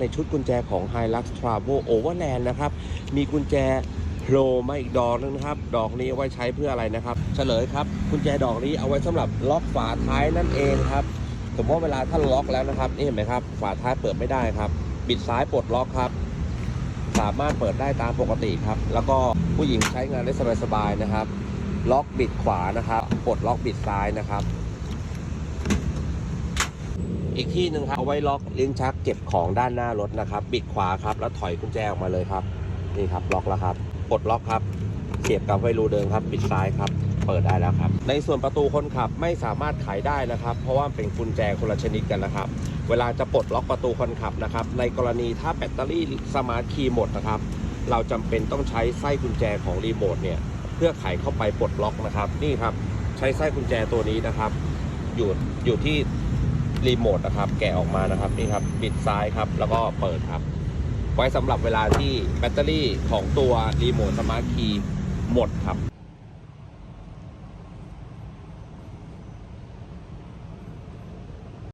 ในชุดกุญแจของ Hilux Travel Overland นะครับ มีกุญแจโผล่มาอีกดอกนึงนะครับ ดอกนี้เอาไว้ใช้เพื่ออะไรนะครับ เฉลยครับกุญแจดอกนี้เอาไว้สำหรับล็อกฝาท้ายนั่นเองครับ สมมติว่าเวลาถ้านล็อกแล้วนะครับ นี่เห็นไหมครับ ฝาท้ายเปิดไม่ได้ครับ บิดซ้ายปลดล็อกครับ สามารถเปิดได้ตามปกติครับ แล้วก็ผู้หญิงใช้งานได้สบายๆนะครับ ล็อกบิดขวานะครับ ปลดล็อกบิดซ้ายนะครับ อีกที่หนึ่งครับเอาไว้ล็อกลิ้นชักเก็บของด้านหน้ารถนะครับ บิดขวาครับ แล้วถอยกุญแจออกมาเลยครับ นี่ครับล็อกแล้วครับปลดล็อกครับเสียบกับไวรูเดิมครับ ปิดซ้ายครับ เปิดได้แล้วครับ ในส่วนประตูคนขับไม่สามารถไขได้นะครับ เพราะว่าเป็นกุญแจคนละชนิดกันนะครับ เวลาจะปลดล็อกประตูคนขับนะครับ ในกรณีถ้าแบตเตอรี่สมาร์ทคีย์หมดนะครับ เราจำเป็นต้องใช้ไส้กุญแจของรีโมทเนี่ย เพื่อไขเข้าไปปลดล็อกนะครับ นี่ครับ ใช้ไส้กุญแจตัวนี้นะครับ อยู่อยู่ที่ รีโมทนะครับ แกะออกมานะครับนี่ครับปิดซ้ายครับ แล้วก็เปิดครับ ไว้สำหรับเวลาที่แบตเตอรี่ของตัวรีโมทสมาร์ทคีย์หมดครับ